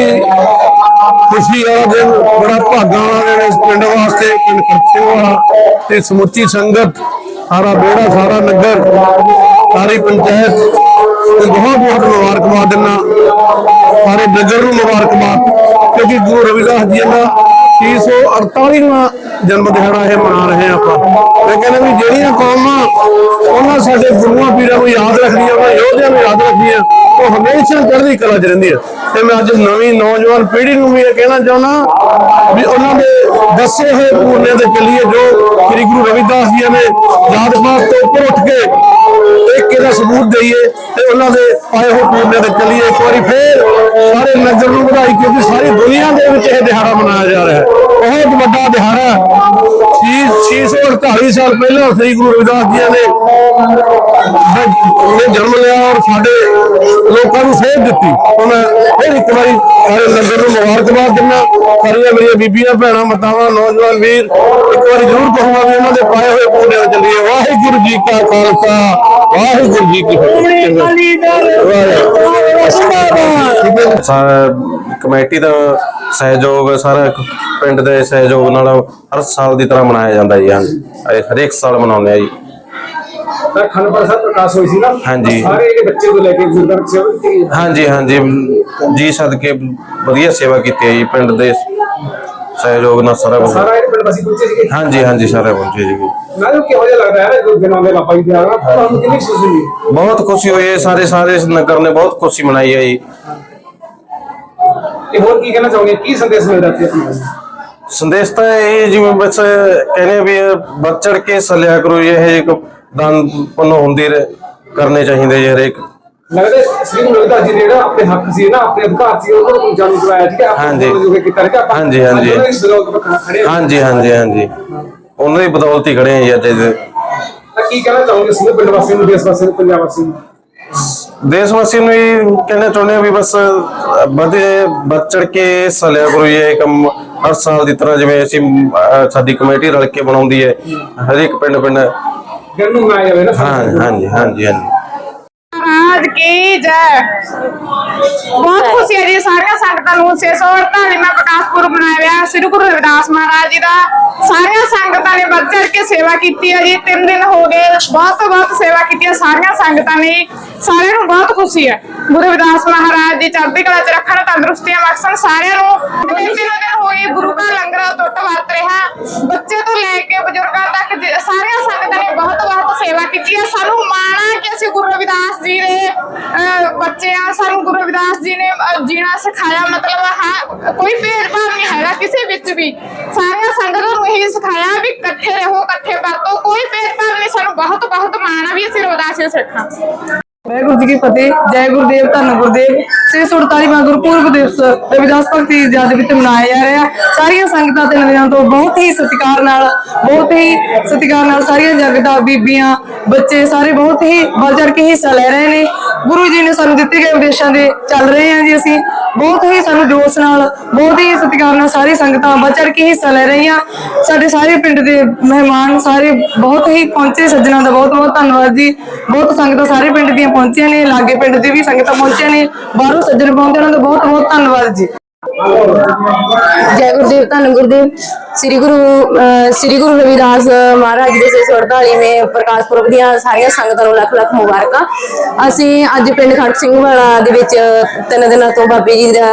ਵੀ ਖੁਸ਼ੀ ਵਾਲਾ ਦਿਨ ਬੜਾ ਭਾਗਾਂ ਵਾਲਾ ਦਿਨ ਇਸ ਪਿੰਡ ਵਾਸਤੇ ਪਿੰਡ ਖਰਚੇ ਵਾਲਾ ਤੇ ਸਮੁੱਚੀ ਸੰਗਤ, ਸਾਰਾ ਬੇੜਾ ਸਾਰਾ ਨਗਰ, ਸਾਰੀ ਪੰਚਾਇਤ, ਤੇ ਬਹੁਤ ਬਹੁਤ ਮੁਬਾਰਕਬਾਦ ਦਿੰਦਾ। ਸਾਰੇ ਨਗਰ ਨੂੰ ਮੁਬਾਰਕਬਾਦ। ਕਿਉਂਕਿ ਗੁਰੂ ਰਵਿਦਾਸ ਜੀ ਦਾ 348ਵਾਂ ਜਨਮ ਦਿਹਾੜਾ ਇਹ ਮਨਾ ਰਹੇ ਹਾਂ ਆਪਾਂ। ਮੈਂ ਕਹਿੰਦਾ ਵੀ ਜਿਹੜੀਆਂ ਕੌਮਾਂ, ਉਹਨਾਂ ਸਾਡੇ ਗੁਰੂਆਂ ਪੀਰਾਂ ਨੂੰ ਯਾਦ ਰੱਖਦੀਆਂ ਉਹਨਾਂ ਯੋਧਿਆਂ ਨੂੰ ਯਾਦ ਰੱਖਦੀਆਂ, ਉਹ ਹਮੇਸ਼ਾ ਚੜ੍ਹਦੀ ਕਲਾ 'ਚ ਰਹਿੰਦੀਆਂ। ਤੇ ਮੈਂ ਅੱਜ ਨਵੀਂ ਨੌਜਵਾਨ ਪੀੜ੍ਹੀ ਨੂੰ ਵੀ ਇਹ ਕਹਿਣਾ ਚਾਹੁੰਦਾ ਵੀ ਉਹਨਾਂ ਦੇ ਦੱਸੇ ਹੋਏ ਪੂਰਨੇ ਤੇ ਚੱਲੀਏ, ਜੋ ਸ੍ਰੀ ਗੁਰੂ ਰਵਿਦਾਸ ਜੀ ਨੇ ਯਾਦ ਪਾਤ ਤੋਂ ਉੱਪਰ ਉੱਠ ਕੇ ਇੱਕ ਇਹਦਾ ਸਬੂਤ ਦਈਏ ਤੇ ਉਹਨਾਂ ਦੇ ਪਾਏ ਹੋਏ ਪੂਰਨੇ ਤੇ ਚੱਲੀਏ। ਇੱਕ ਵਾਰੀ ਫੇਰ ਸਾਰੇ ਨਗਰ ਨੂੰ ਵਧਾਈ ਕਿਉਂਕਿ ਸਾਰੀ ਦੁਨੀਆ ਦੇ ਵਿੱਚ ਇਹ ਦਿਹਾੜਾ ਮਨਾਇਆ ਜਾ ਰਿਹਾ ਹੈ। ਬਹੁਤ ਵੱਡਾ ਦਿਹਾੜਾ ਹੈ 648 ਸਾਲ ਪਹਿਲਾਂ ਸ੍ਰੀ ਗੁਰੂ ਰਵਿਦਾਸ ਜੀ ਨੇ ਨੇ ਜਨਮ ਲਿਆ ਔਰ ਸਾਡੇ ਲੋਕਾਂ ਨੂੰ ਸੇਧ ਦਿੱਤੀ। ਹੁਣ ਫਿਰ ਇੱਕ ਵਾਰੀ ਸਾਰੇ ਨਗਰ ਨੂੰ ਮੁਬਾਰਕਬਾਦ ਦਿੰਦਾ। ਸਾਰੀਆਂ ਮੇਰੀਆਂ ਬੀਬੀਆਂ ਭੈਣਾਂ ਮਾਤਾਵਾਂ ਨੌਜਵਾਨ ਵੀਰ ਇੱਕ ਵਾਰੀ ਜ਼ਰੂਰ ਕਹੂੰਗਾ ਵੀ ਉਹਨਾਂ ਦੇ ਪਾਏ ਹੋਏ ਪੂਰੇ ਚੱਲੀਏ। ਵਾਹਿਗੁਰੂ ਜੀ ਕਾ ਖਾਲਸਾ ਵਾਹਿਗੁਰੂ ਜੀ ਕੀ ਫਤਿਹ। ਕਮੇਟੀ ਦਾ ਸਹਿਯੋਗ ਸਾਰਾ ਪਿੰਡ ਦੇ ਸਹਿਯੋਗ ਨਾਲ ਹਰ ਸਾਲ ਦੀ ਤਰ੍ਹਾਂ ਮਨਾਇਆ ਜਾਂਦਾ ਜੀ ਹਾਂਜੀ। ਇਹ ਹਰੇਕ ਸਾਲ ਮਨਾਉਂਦੇ ਆ ਜੀ। ਤਾਂ ਖੰਡ ਪ੍ਰਸਾਦ ਪ੍ਰਕਾਸ਼ ਹੋਈ ਸੀ ਨਾ? ਹਾਂਜੀ। ਸਾਰੇ ਜਿਹੜੇ ਬੱਚੇ ਤੋਂ ਲੈ ਕੇ ਤੱਕ ਸੇਵਾ। ਹਾਂਜੀ ਹਾਂਜੀ। ਜੀ ਸਦਕੇ ਵਧੀਆ ਸੇਵਾ ਕੀਤੀ ਹੈ ਜੀ ਪਿੰਡ ਦੇ ਸਹਿਯੋਗ ਨਾਲ ਸਾਰਾ। ਸਾਰਾ ਇਹ ਪਿੰਡ ਵਾਸੀ ਪਹੁੰਚੇ ਸੀਗੇ? ਹਾਂਜੀ ਹਾਂਜੀ ਸਾਰੇ ਪਹੁੰਚੇ ਜੀ ਮੈਂ ਕਿਹਾ ਜਿਹਾ ਲੱਗਦਾ ਹੈ ਜੋ ਦਿਨਾਂ ਦੇ ਬਾਬਾ ਜੀ ਦੇ ਆਣਾ ਤੁਹਾਨੂੰ ਕਿੰਨੀ ਖੁਸ਼ੀ ਹੋਈ? ਬਹੁਤ ਖੁਸ਼ੀ ਹੋਈ ਹੈ ਸਾਰੇ ਸਾਰੇ ਨਗਰ ਨੇ ਬਹੁਤ ਖੁਸ਼ੀ ਮਨਾਈ ਹੈ ਜੀ। ਤੇ ਹੋਰ ਕੀ ਕਹਿਣਾ ਚਾਹੋਗੇ ਕੀ ਸੰਦੇਸ਼ ਮਿਲਦਾ ਇੱਥੇ ਤੁਹਾਨੂੰ ਸੰਦੇਸ਼ ਤਾਂ ਇਹ ਜਿਵੇਂ ਬਸ ਕਹਿੰਦੇ ਆ ਵੀ ਵੱਧ ਚੜ ਕੇ ਸਲਿਆ ਕਰੋ ਇਹ ਇੱਕ ਦਾਨ ਪੁੰਨ ਹੁੰਦੀ ਰਹੇ- ਕਰਨੇ ਚਾਹੀਦੇ ਜੀ ਹਰੇਕ ਲੱਗਦਾ ਸ੍ਰੀ ਗੁਰੂ ਰਵਿਦਾਸ ਜੀ ਨੇ ਜਿਹੜਾ ਆਪਣੇ ਹੱਕ ਸੀ ਨਾ ਆਪਣੇ ਅਧਿਕਾਰ ਸੀ ਉਹਨਾਂ ਨੂੰ ਜਾਣੂ ਕਰਵਾਇਆ ਠੀਕ ਹੈ ਆਪਾਂ ਹਾਂਜੀ। ਜੋ ਕਿ ਕੀਤਾ ਰਿਹਾ ਆਪਾਂ ਹਾਂਜੀ, ਹਾਂਜੀ। ਅੱਜ ਉਹਨਾਂ ਦੀ ਬਦੌਲਤ ਆਪਾਂ ਖੜੇ ਹਾਂ। ਹਾਂਜੀ ਹਾਂਜੀ ਹਾਂਜੀ ਉਹਨਾਂ ਦੀ ਬਦੌਲਤ ਹੀ ਖੜੇ ਆ ਜੀ ਅੱਜ ਤਾਂ ਕੀ ਕਹਿਣਾ ਚਾਹੋਗੇ ਸਾਰੇ ਪਿੰਡ ਵਾਸੀਆਂ ਨੂੰ ਦੇਸ਼ ਵਾਸੀਆਂ ਨੂੰ ਪੰਜਾਬ ਵਾਸੀਆਂ ਨੂੰ ਦੇਸ਼ ਵਾਸੀਆਂ ਨੂੰ ਵੀ ਕਹਿਣਾ ਚਾਹੁੰਦੇ ਆ ਵੀ ਬਸ ਵਧੇ ਵੱਧ ਚੜ ਕੇ ਹਿੱਸਾ ਲਿਆ ਕਰੋ ਇਹ ਕੰਮ ਹਰ ਸਾਲ ਦੀ ਤਰ੍ਹਾਂ ਜਿਵੇਂ ਅਸੀਂ ਅਹ, ਸਾਡੀ ਕਮੇਟੀ ਰਲ ਕੇ ਬਣਾਉਂਦੀ ਹੈ ਹਰੇਕ ਪਿੰਡ ਪਿੰਡ। ਦਿਨ ਨੂੰ ਮਨਾਇਆ ਜਾਵੇ ਨਾ ਹਾਂ ਹਾਂਜੀ ਹਾਂਜੀ ਹਾਂਜੀ। ਜੈ? ਬਹੁਤ ਖੁਸ਼ੀ ਹੈ ਜੀ ਸਾਰੀਆਂ ਸੰਗਤਾਂ ਨੂੰ 648ਵਾਂ ਪ੍ਰਕਾਸ਼ ਪੁਰਬ ਮਨਾਇਆ ਗਿਆ ਸ੍ਰੀ ਗੁਰੂ ਰਵਿਦਾਸ ਮਹਾਰਾਜ ਜੀ ਦਾ। ਸਾਰੀਆਂ ਸੰਗਤਾਂ ਨੇ ਵੱਧ ਚੜ ਕੇ ਸੇਵਾ ਕੀਤੀ ਹੈ ਜੀ। ਤਿੰਨ ਦਿਨ ਹੋ ਗਏ ਬਹੁਤ ਤੋਂ ਬਹੁਤ ਸੇਵਾ ਕੀਤੀ ਹੈ ਸਾਰੀਆਂ ਸੰਗਤਾਂ ਨੇ ਸਾਰਿਆਂ ਨੂੰ ਬਹੁਤ ਖੁਸ਼ੀ ਹੈ। ਗੁਰੂ ਰਵਿਦਾਸ ਮਹਾਰਾਜ ਜੀ ਚੜ੍ਹਦੀ ਕਲਾ ਚ ਰੱਖਣ ਤੰਦਰੁਸਤੀਆਂ ਬਖਸ਼ਣ ਸਾਰਿਆਂ ਨੂੰ ਤਿੰਨ ਦਿਨ ਹੋ ਗੁਰੂ ਦਾ ਲੰਗਰ ਟੁੱਟ ਵਰਤ ਰਿਹਾ। ਬੱਚੇ ਤੋਂ ਲੈ ਕੇ ਬਜ਼ੁਰਗਾਂ ਤੱਕ ਜ- ਸਾਰੀਆਂ ਸੰਗਤਾਂ ਨੇ ਬਹੁਤ ਬਹੁਤ ਸੇਵਾ ਕੀਤੀ ਹੈ। ਸਾਨੂੰ ਮਾਣ ਹੈ ਕਿ ਅਸੀਂ ਗੁਰੂ ਰਵਿਦਾਸ ਜੀ ਦੇ ਅਹ, ਬੱਚੇ ਆ। ਸਾਨੂੰ ਗੁਰੂ ਰਵਿਦਾਸ ਜੀ ਨੇ ਜੀਣਾ ਸਿਖਾਇਆ। ਮਤਲਬ ਹਾਂ ਕੋਈ ਭੇਦ ਵੀ ਸਾਰੀਆਂ ਸੰਗਤਾਂ ਨੂੰ ਇਹ ਸਿਖਾਇਆ ਵੀ ਇਕੱਠੇ ਰਹੋ, ਇਕੱਠੇ ਵਰਤੋ। ਕੋਈ ਭੇਦਭਾਵ ਨਹੀਂ, ਸਾਨੂੰ ਬਹੁਤ ਬਹੁਤ ਮਾਣ ਹੈ ਵੀ ਅਸੀਂ ਰਵਿਦਾਸ ਦੇ ਵਾਹਿਗੁਰੂ ਜੀ ਕੀ ਫਤਿਹ, ਜੈ ਗੁਰਦੇਵ, ਧੰਨ ਗੁਰਦੇਵ। 648ਵਾਂ ਗੁਰਪੁਰਬ ਦਿਵਸ ਰਵਿਦਾਸ ਭਗਤੀ ਯਾਦ ਵਿੱਚ ਮਨਾਇਆ ਜਾ ਰਿਹਾ। ਸਾਰੀਆਂ ਸੰਗਤਾਂ ਤੇ ਨਵਿਆਂ ਤੋਂ ਬਹੁਤ ਹੀ ਸਤਿਕਾਰ ਨਾਲ, ਬਹੁਤ ਹੀ ਸਤਿਕਾਰ ਨਾਲ ਸਾਰੀਆਂ ਜਗਤਾਂ, ਬੀਬੀਆਂ, ਬੱਚੇ ਸਾਰੇ ਬਹੁਤ ਹੀ ਵੱਧ ਚੜ ਕੇ ਹਿੱਸਾ ਲੈ ਰਹੇ ਨੇ। ਗੁਰੂ ਜੀ ਨੇ ਸਾਨੂੰ ਦਿੱਤੇ ਗਏ ਉਪਦੇਸ਼ਾਂ ਦੇ ਚੱਲ ਰਹੇ ਹਾਂ ਜੀ ਅਸੀਂ। ਬਹੁਤ ਹੀ ਸਾਨੂੰ ਜੋਸ਼ ਨਾਲ, ਬਹੁਤ ਹੀ ਸਤਿਕਾਰ ਨਾਲ ਸਾਰੀ ਸੰਗਤਾਂ ਵੱਧ ਚੜ ਕੇ ਹਿੱਸਾ ਲੈ ਰਹੀਆਂ। ਸਾਡੇ ਸਾਰੇ ਪਿੰਡ ਦੇ ਮਹਿਮਾਨ ਸਾਰੇ ਬਹੁਤ ਹੀ ਪਹੁੰਚੇ ਸੱਜਣਾ ਦਾ ਬਹੁਤ ਬਹੁਤ ਧੰਨਵਾਦ ਜੀ। ਬਹੁਤ ਸੰਗਤਾਂ ਸਾਰੇ ਪਿੰਡ ਦੀਆਂ ਪਹੁੰਚੀਆਂ ਨੇ, ਲਾਗੇ ਪਿੰਡ ਦੀ ਵੀ ਸੰਗਤਾਂ ਪਹੁੰਚੀਆਂ ਨੇ। ਬਾਹਰੋਂ ਸੱਜਣ ਪਹੁੰਚੇ ਉਹਨਾਂ ਦਾ ਬਹੁਤ ਬਹੁਤ ਧੰਨਵਾਦ ਜੀ। ਜੈ ਗੁਰਦੇਵ ਧੰਨ ਗੁਰਦੇਵ। ਸ੍ਰੀ ਗੁਰੂ ਅਹ ਸ੍ਰੀ ਗੁਰੂ ਰਵਿਦਾਸ ਮਹਾਰਾਜ ਦੇ 648ਵੇਂ ਪ੍ਰਕਾਸ਼ ਪੁਰਬ ਦੀਆਂ ਸਾਰੀਆਂ ਸੰਗਤਾਂ ਨੂੰ ਲੱਖ ਲੱਖ ਮੁਬਾਰਕਾਂ। ਅਸੀਂ ਅੱਜ ਪਿੰਡ ਖੜਕ ਸਿੰਘ ਵਾਲਾ ਦੇ ਵਿੱਚ ਤਿੰਨ ਦਿਨਾਂ ਤੋਂ ਬਾਬੇ ਜੀ ਦਾ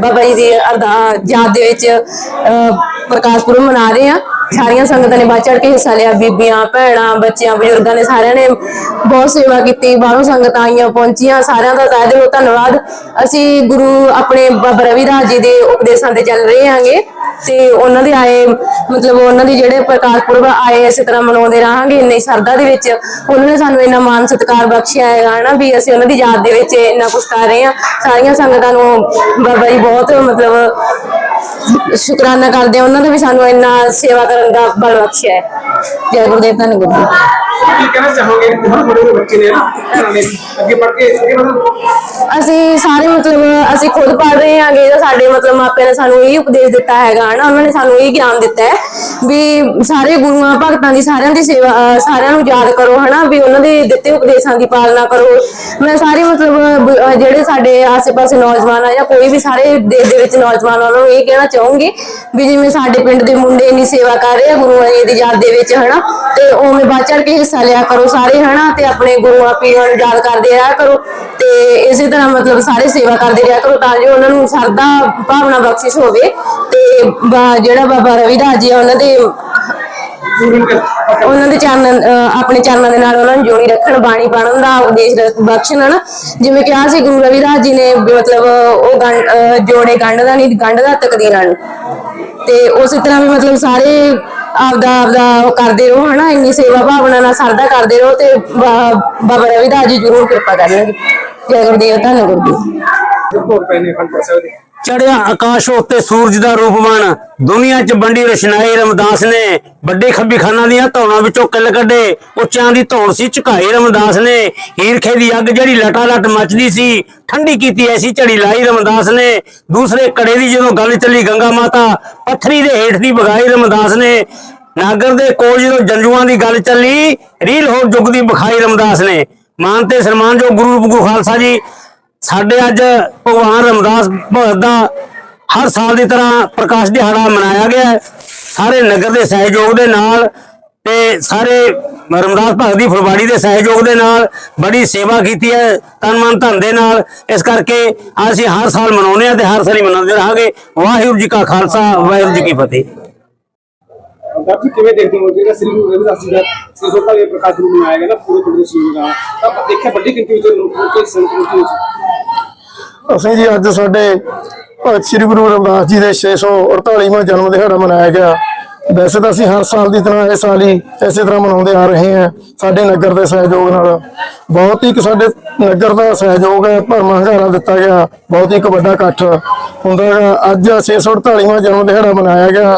ਬਾਬਾ ਜੀ ਦੀ ਅਰਦਾਸ ਯਾਦ ਦੇ ਵਿੱਚ ਅਹ, ਪ੍ਰਕਾਸ਼ ਪੁਰਬ ਮਨਾ ਰਹੇ ਹਾਂ। ਸਾਰੀਆਂ ਸੰਗਤਾਂ ਨੇ ਵੱਧ ਚੜ ਕੇ ਹਿੱਸਾ ਲਿਆ, ਬੀਬੀਆਂ, ਭੈਣਾਂ, ਬੱਚਿਆਂ, ਬਜ਼ੁਰਗਾਂ ਨੇ ਸਾਰਿਆਂ ਨੇ ਬਹੁਤ ਸੇਵਾ ਕੀਤੀ, ਬਾਹਰੋਂ ਸੰਗਤਾਂ ਆਈਆਂ, ਪਹੁੰਚੀਆਂ, ਸਾਰਿਆਂ ਦਾ ਤਹਿ ਦਿਲੋਂ ਧੰਨਵਾਦ। ਅਸੀਂ ਗੁਰੂ ਆਪਣੇ ਬਾਬਾ ਰਵਿਦਾਸ ਜੀ ਦੇ ਉਪਦੇਸ਼ਾਂ ਤੇ ਚੱਲ ਰਹੇ ਹਾਂਗੇ ਤੇ ਉਹਨਾਂ ਦੇ ਆਏ, ਮਤਲਬ ਉਹਨਾਂ ਦੇ ਜਿਹੜੇ ਪ੍ਰਕਾਸ਼ ਪੁਰਬ ਆਏ, ਇਸੇ ਤਰ੍ਹਾਂ ਮਨਾਉਂਦੇ ਰਹਾਂਗੇ, ਇੰਨੀ ਸਰਦਾ ਦੇ ਵਿੱਚ ਉਹਨਾਂ ਨੇ ਸਾਨੂੰ ਇੰਨਾ ਮਾਨ ਸਤਿਕਾਰ ਬਖਸ਼ਿਆ ਹੈ ਨਾ ਵੀ ਅਸੀਂ ਉਹਨਾਂ ਦੀ ਯਾਦ ਦੇ ਵਿੱਚ ਇੰਨਾ ਕੁਝ ਕਰ ਰਹੇ ਹਾਂ। ਸਾਰੀਆਂ ਸੰਗਤਾਂ ਨੂੰ ਬਾਬਾ ਜੀ ਬਹੁਤ ਮਤਲਬ ਸ਼ੁਕਰਾਨਾ ਕਰਦੇ ਆ ਉਹਨਾਂ ਦਾ ਵੀ ਸਾਨੂੰ ਇੰਨਾ ਸੇਵਾ ਕਰਨ ਦਾ ਬਲ ਬਖਸ਼ਿਆ ਹੈ। ਜੈ ਗੁਰਦੇਵ ਧੰਨ ਗੁਰਦੇਵ ਕੀ ਕਹਿਣਾ ਚਾਹੋਗੇ? ਬਹੁਤ ਬੜੇ ਬੱਚੇ ਨੇ ਨਾ ਘਰਾਂ ਅੱਗੇ ਪੜ੍ਹ ਕੇ ਅੱਗੇ ਵਧਣ ਅਸੀਂ ਸਾਰੇ ਮਤਲਬ ਅਸੀਂ ਖੁਦ ਪੜ ਰਹੇ ਹਾਂਗੇ ਜਾਂ ਸਾਡੇ ਮਤਲਬ ਮਾਪਿਆਂ ਨੇ ਸਾਨੂੰ ਇਹ ਉਪਦੇਸ਼ ਦਿੱਤਾ ਹੈਗਾ ਹਨਾ ਉਹਨਾਂ ਨੇ ਸਾਨੂੰ ਇਹ ਗਿਆਨ ਦਿੱਤਾ ਹੈ ਵੀ ਸਾਰੇ ਗੁਰੂਆਂ ਭਗਤਾਂ ਦੀ ਸਾਰਿਆਂ ਦੀ ਸੇਵਾ ਅਹ ਸਾਰਿਆਂ ਨੂੰ ਯਾਦ ਕਰੋ ਹਨਾ ਵੀ ਉਹਨਾਂ ਦੇ ਦਿੱਤੇ ਉਪਦੇਸ਼ਾਂ ਦੀ ਪਾਲਣਾ ਕਰੋ। ਮੈਂ ਸਾਰੇ ਮਤਲਬ ਬ- ਅਹ ਜਿਹੜੇ ਸਾਡੇ ਆਸ-ਪਾਸੇ ਨੌਜਵਾਨ ਆ ਜਾਂ ਕੋਈ ਵੀ ਸਾਰੇ ਦੇਸ਼ ਦੇ ਵਿੱਚ ਨੌਜਵਾਨ ਆ, ਉਹਨਾਂ ਨੂੰ ਇਹ ਕਹਿਣਾ ਚਾਹੂੰਗੀ ਵੀ ਜਿਵੇਂ ਸਾਡੇ ਪਿੰਡ ਦੇ ਮੁੰਡੇ ਇੰਨੀ ਸੇਵਾ ਕਰ ਰਹੇ ਆ ਗੁਰੂਆਂ ਦੀ ਯਾਦ ਦੇ ਵਿੱਚ ਹਨਾ? ਤੇ ਉਵੇਂ ਵੱਧ ਚੜ ਕੇ ਹਿੱਸਾ ਲਿਆ ਕਰੋ ਸਾਰੇ, ਹਨਾ? ਤੇ ਆਪਣੇ ਗੁਰੂਆਂ, ਪੀਰਾਂ ਨੂੰ ਯਾਦ ਕਰਦੇ ਰਿਹਾ ਕਰੋ। ਤੇ ਇਸੇ ਤਰ੍ਹਾਂ ਮਤਲਬ ਸਾਰੇ ਸੇਵਾ ਕਰਦੇ ਰਿਹਾ ਕਰੋ ਤਾਂ ਜੋ ਉਹਨਾਂ ਨੂੰ ਸਰਦਾ ਭਾਵਨਾ ਬਖਸ਼ਿਸ਼ ਹੋਵੇ। ਤੇ ਜਿਹੜਾ ਬਾਬਾ ਰਵਿਦਾਸ ਜੀ ਉਹਨਾਂ ਦੇ ਉਹਨਾਂ ਦੇ ਚਰਨ ਆਪਣੇ ਚਰਨਾਂ ਦੇ ਨਾਲ ਉਹਨਾਂ ਨੂੰ ਜੋੜੀ ਰੱਖਣ, ਬਾਣੀ ਪੜਨ ਦਾ ਉਪਦੇਸ਼ ਬਖਸ਼ਣ, ਹਨ? ਜਿਵੇਂ ਕਿਹਾ ਸੀ ਗੁਰੂ ਰਵਿਦਾਸ ਜੀ ਨੇ ਮਤਲਬ ਉਹ ਗੰਢ- ਜੋੜੇ ਗੰਢ ਦਾ ਨਹੀਂ ਗੰਢ ਦਾ ਤਕਦੀਰਾਂ ਨੂੰ ਤੇ ਉਸੇ ਤਰ੍ਹਾਂ ਵੀ ਮਤਲਬ ਸਾਰੇ ਆਪਦਾ ਆਪਦਾ ਉਹ ਕਰਦੇ ਰਹੋ, ਹਨਾ, ਇੰਨੀ ਸੇਵਾ ਭਾਵਨਾ ਨਾਲ ਸਰਦਾ ਕਰਦੇ ਰਹੋ ਤੇ ਬਾ- ਬਾਬਾ ਰਵਿਦਾਸ ਜੀ ਜ਼ਰੂਰ ਕਿਰਪਾ ਕਰਨਗੇ। ਜੈ ਗੁਰਦੇਵ, ਧੰਨ ਗੁਰਦੇਵ। ਹੋਰ ਪੈਨੇ ਖੰਡ ਸਾਹਿਬ ਦੇ ਚੜਿਆ ਆਕਾਸ਼ ਉੱਤੇ ਸੂਰਜ ਦਾ ਰੂਪ ਬਣ। ਦੁਨੀਆ 'ਚ ਵੰਡੀ ਰਸ਼ਨਾਈ ਰਮਦਾਸ ਨੇ ਵੱਡੇ ਖੱਬੀ ਖਾਨਾਂ ਦੀਆਂ ਧੌਣਾਂ ਵਿੱਚੋਂ ਕਿੱਲ ਕੱਢੇ। ਉੱਚਿਆਂ ਦੀ ਧੌਣ ਸੀ ਝੁਕਾਈ ਰਮਦਾਸ ਨੇ। ਹੀਰਖੇ ਦੀ ਅੱਗ ਜਿਹੜੀ ਲਟਾ ਲਟ ਮੱਚਦੀ ਸੀ, ਠੰਡੀ ਕੀਤੀ ਐਸੀ ਝੜੀ ਲਾਈ ਰਮਦਾਸ ਨੇ। ਦੂਸਰੇ ਕੜੇ ਦੀ ਜਦੋਂ ਗੱਲ ਚੱਲੀ ਗੰਗਾ ਮਾਤਾ, ਪੱਥਰੀ ਦੇ ਹੇਠ ਦੀ ਬਗਾਈ ਰਮਦਾਸ ਨੇ। ਨਾਗਰ ਦੇ ਕੋਲ ਜਦੋਂ ਜੰਜੂਆਂ ਦੀ ਗੱਲ ਚੱਲੀ, ਰੀਲ ਹੋਰ ਜੁਗ ਦੀ ਬਖਾਈ ਰਮਦਾਸ ਨੇ। ਮਾਨ ਤੇ ਸਨਮਾਨ ਜੋ ਗੁਰੂ ਗੁਰੂ ਖਾਲਸਾ ਜੀ ਸਾਡੇ ਅੱਜ ਭਗਵਾਨ ਰਮਦਾਸ ਭਗਤ ਦਾ ਹਰ ਸਾਲ ਦੀ ਤਰ੍ਹਾਂ ਪ੍ਰਕਾਸ਼ ਦਿਹਾੜਾ ਮਨਾਇਆ ਗਿਆ ਸਾਰੇ ਨਗਰ ਦੇ ਸਹਿਯੋਗ ਦੇ ਨਾਲ ਤੇ ਸਾਰੇ ਰਮਦਾਸ ਭਗਤ ਦੀ ਫੁਲਵਾੜੀ ਦੇ ਸਹਿਯੋਗ ਦੇ ਨਾਲ ਬੜੀ ਸੇਵਾ ਕੀਤੀ ਹੈ, ਤਨ ਮਨ ਧਨ ਦੇ ਨਾਲ। ਇਸ ਕਰਕੇ ਅਸੀਂ ਹਰ ਸਾਲ ਮਨਾਉਂਦੇ ਹਾਂ ਤੇ ਹਰ ਸਾਲ ਹੀ ਮਨਾਉਂਦੇ ਰਹਾਂਗੇ। ਵਾਹਿਗੁਰੂ ਜੀ ਕਾ ਖਾਲਸਾ, ਵਾਹਿਗੁਰੂ ਜੀ ਕੀ ਫਤਿਹ। ਡਾਕਟਰ ਕਿਵੇਂ ਦੇਖਦੇ ਹੋ? ਜਿਹੜਾ ਸ੍ਰੀ ਗੁਰੂ ਰਵਿਦਾਸ ਜੀ ਦਾ ਸ੍ਰੀ ਦੇ ਪ੍ਰਕਾਸ਼ ਨੂੰ ਮਨਾਇਆ ਗਿਆ ਨਾ, ਪੂਰੇ ਪਿੰਡ ਸੀ ਦਾ, ਤਾਂ ਆਪਾਂ ਦੇਖਿਆ ਵੱਡੀ ਗਿਣਤੀ ਵਿੱਚ ਲੋਕ ਤੇ ਸੰਗਤ ਪਹੁੰਚੀ ਅਸੀਂ ਜੀ ਅੱਜ ਸਾਡੇ ਸ੍ਰੀ ਗੁਰੂ ਰਵਿਦਾਸ ਜੀ ਦੇ 648ਵਾਂ ਜਨਮ ਦਿਹਾੜਾ ਮਨਾਇਆ ਗਿਆ। ਵੈਸੇ ਤਾਂ ਅਸੀਂ ਹਰ ਸਾਲ ਦੀ ਤਰ੍ਹਾਂ ਇਸ ਸਾਲ ਹੀ ਇਸੇ ਤਰ੍ਹਾਂ ਮਨਾਉਂਦੇ ਆ ਰਹੇ ਹਾਂ, ਸਾਡੇ ਨਗਰ ਦੇ ਸਹਿਯੋਗ ਨਾਲ। ਬਹੁਤ ਹੀ ਸਾਡੇ ਨਗਰ ਦਾ ਸਹਿਯੋਗ ਹੈ ਭਰਮਾ ਹੰਗਾਰਾ ਦਿੱਤਾ ਗਿਆ, ਬਹੁਤ ਹੀ ਇੱਕ ਵੱਡਾ ਇਕੱਠ ਹੁੰਦਾ ਹੈ ਅੱਜ 648ਵਾਂ ਜਨਮ ਦਿਹਾੜਾ ਮਨਾਇਆ ਗਿਆ।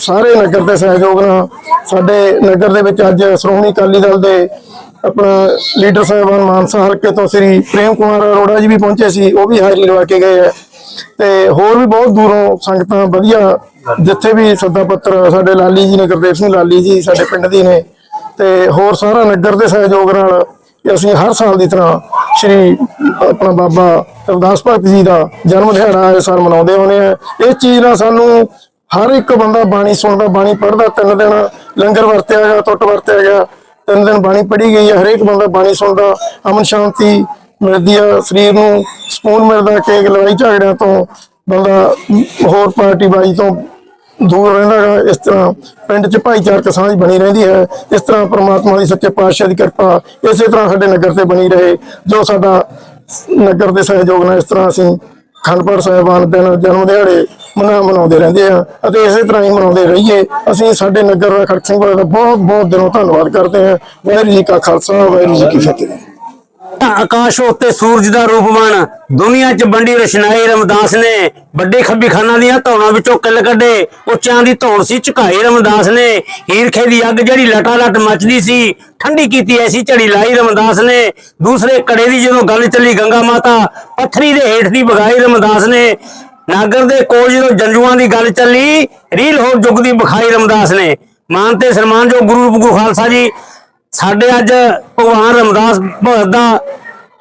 ਸਾਰੇ ਨਗਰ ਦੇ ਸਹਿਯੋਗ ਨਾਲ ਸਾਡੇ ਨਗਰ ਦੇ ਵਿੱਚ ਅੱਜ ਸ਼੍ਰੋਮਣੀ ਅਕਾਲੀ ਦਲ ਦੇ ਆਪਣਾ ਲੀਡਰ ਸਾਹਿਬਾਨ ਮਾਨਸਾ ਹਲਕੇ ਤੋਂ ਸ੍ਰੀ ਪ੍ਰੇਮ ਕੁਮਾਰ ਅਰੋੜਾ ਜੀ ਵੀ ਪਹੁੰਚੇ ਸੀ, ਉਹ ਵੀ ਹਾਜ਼ਰੀ ਲਵਾ ਕੇ ਗਏ ਹੈ ਤੇ ਹੋਰ ਵੀ ਬਹੁਤ ਦੂਰੋਂ ਸੰਗਤਾਂ ਵਧੀਆ, ਜਿੱਥੇ ਵੀ ਸੱਦਾ ਪੱਤਰ ਸਾਡੇ ਲਾਲੀ ਜੀ ਨੇ ਗੁਰਦੇਵ ਸਿੰਘ ਲਾਲੀ ਜੀ, ਸਾਡੇ ਪਿੰਡ ਦੀ ਨੇ। ਤੇ ਹੋਰ ਸਾਰਾ ਨਗਰ ਦੇ ਸਹਿਯੋਗ ਨਾਲ ਅਸੀਂ ਹਰ ਸਾਲ ਦੀ ਤਰ੍ਹਾਂ ਸ੍ਰੀ ਆਪਣਾ ਬਾਬਾ ਰਵਦਾਸ ਭਗਤ ਜੀ ਦਾ ਜਨਮ ਦਿਹਾੜਾ ਇਸ ਸਾਲ ਮਨਾਉਂਦੇ ਹੋਣੇ ਆ ਇਸ ਚੀਜ਼ ਨਾਲ ਸਾਨੂੰ ਹਰ ਇੱਕ ਬੰਦਾ ਬਾਣੀ ਸੁਣਦਾ, ਬਾਣੀ ਪੜ੍ਹਦਾ, ਤਿੰਨ ਦਿਨ ਲੰਗਰ ਵਰਤਿਆ ਗਿਆ ਟੁੱਟ ਵਰਤਿਆ ਗਿਆ, ਤਿੰਨ ਦਿਨ ਬਾਣੀ ਪੜ੍ਹੀ ਗਈ ਹੈ, ਹਰੇਕ ਬੰਦਾ ਬਾਣੀ ਸੁਣਦਾ, ਅਮਨ ਸ਼ਾਂਤੀ ਮਿਲਦੀ ਆ, ਸਰੀਰ ਨੂੰ ਸਕੂਨ ਮਿਲਦਾ ਕਿ ਲੜਾਈ ਝਗੜਿਆਂ ਤੋਂ ਬੰਦਾ ਹੋਰ ਪਾਰਟੀ ਬਾਜੀ ਤੋਂ ਦੂਰ ਰਹਿੰਦਾ ਹੈ ਇਸ ਤਰ੍ਹਾਂ ਪਿੰਡ 'ਚ ਭਾਈਚਾਰਕ ਸਾਂਝ ਬਣੀ ਰਹਿੰਦੀ ਹੈ, ਇਸ ਤਰ੍ਹਾਂ ਪ੍ਰਮਾਤਮਾ ਦੀ ਸੱਚੇ ਪਾਤਸ਼ਾਹ ਦੀ ਕਿਰਪਾ ਇਸੇ ਤਰ੍ਹਾਂ ਸਾਡੇ ਨਗਰ ਤੇ ਬਣੀ ਰਹੇ, ਜੋ ਸਾਡਾ ਨਗਰ ਦੇ ਸਹਿਯੋਗ ਨਾਲ ਇਸ ਤਰ੍ਹਾਂ ਅਸੀਂ ਖੰਡਪੜ ਸਾਹਿਬਾਨ ਦਿਨ ਜਨਮ ਦਿਹਾੜੇ ਮਨਾ ਮਨਾਉਂਦੇ ਰਹਿੰਦੇ ਆ ਅਤੇ ਇਸੇ ਤਰ੍ਹਾਂ ਹੀ ਮਨਾਉਂਦੇ ਰਹੀਏ। ਅਸੀਂ ਸਾਡੇ ਨਗਰ ਖੜਕ ਸਿੰਘ ਦਾ ਬਹੁਤ ਬਹੁਤ ਦਿਲੋਂ ਧੰਨਵਾਦ ਕਰਦੇ ਹਾਂ। ਵਾਹਿਗੁਰੂ ਜੀ ਕਾ ਖਾਲਸਾ, ਵਾਹਿਗੁਰੂ ਜੀ ਕੀ ਫਤਿਹ। ਆਕਾਸ਼ ਉੱਤੇ ਸੂਰਜ ਦਾ ਰੂਪ ਦੁਨੀਆ 'ਚ ਵੰਡੀ ਰਸ਼ਨਾਈ ਰਮਦਾਸ ਨੇ ਵੱਡੇ ਖੱਬੀ ਖਾਨਾਂ ਦੀਆਂ ਧੌਣਾਂ ਵਿੱਚੋਂ ਕਿੱਲ ਕੱਢੇ। ਉੱਚਿਆਂ ਦੀ ਧੌਣ ਸੀ ਝੁਕਾਈ ਰਮਦਾਸ ਨੇ। ਹੀਰਖੇ ਦੀ ਅੱਗ ਜਿਹੜੀ ਲਟਾ ਲਟ ਮੱਚਦੀ ਸੀ, ਠੰਡੀ ਕੀਤੀ ਐਸੀ ਝੜੀ ਲਾਈ ਰਮਦਾਸ ਨੇ। ਦੂਸਰੇ ਕੜੇ ਦੀ ਜਦੋਂ ਗੱਲ ਚੱਲੀ ਗੰਗਾ ਮਾਤਾ, ਪੱਥਰੀ ਦੇ ਹੇਠ ਦੀ ਵਗਾਈ ਰਮਦਾਸ ਨੇ। ਨਾਗਰ ਦੇ ਕੋਲ ਜਦੋਂ ਜੰਜੂਆਂ ਦੀ ਗੱਲ ਚੱਲੀ, ਰੀਲ ਹੋਰ ਜੁਗ ਦੀ ਬਖਾਈ ਰਮਦਾਸ ਨੇ। ਮਾਨ ਤੇ ਸਨਮਾਨ ਜੋ ਗੁਰੂ ਗੁਰੂ ਖਾਲਸਾ ਜੀ, ਸਾਡੇ ਅੱਜ ਭਗਵਾਨ ਰਮਦਾਸ ਭਗਤ ਦਾ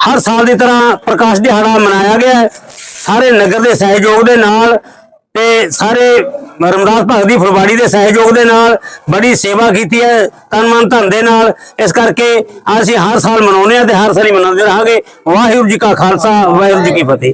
ਹਰ ਸਾਲ ਦੀ ਤਰ੍ਹਾਂ ਪ੍ਰਕਾਸ਼ ਦਿਹਾੜਾ ਮਨਾਇਆ ਗਿਆ ਸਾਰੇ ਨਗਰ ਦੇ ਸਹਿਯੋਗ ਦੇ ਨਾਲ ਤੇ ਸਾਰੇ ਰਮਦਾਸ ਭਗਤ ਦੀ ਫੁਲਵਾੜੀ ਦੇ ਸਹਿਯੋਗ ਦੇ ਨਾਲ ਬੜੀ ਸੇਵਾ ਕੀਤੀ ਹੈ, ਤਨ ਮਨ ਧਨ ਦੇ ਨਾਲ। ਇਸ ਕਰਕੇ ਅਸੀਂ ਹਰ ਸਾਲ ਮਨਾਉਂਦੇ ਹਾਂ ਤੇ ਹਰ ਸਾਲ ਹੀ ਮਨਾਉਂਦੇ ਰਹਾਂਗੇ। ਵਾਹਿਗੁਰੂ ਜੀ ਕਾ ਖਾਲਸਾ, ਵਾਹਿਗੁਰੂ ਜੀ ਕੀ ਫਤਿਹ।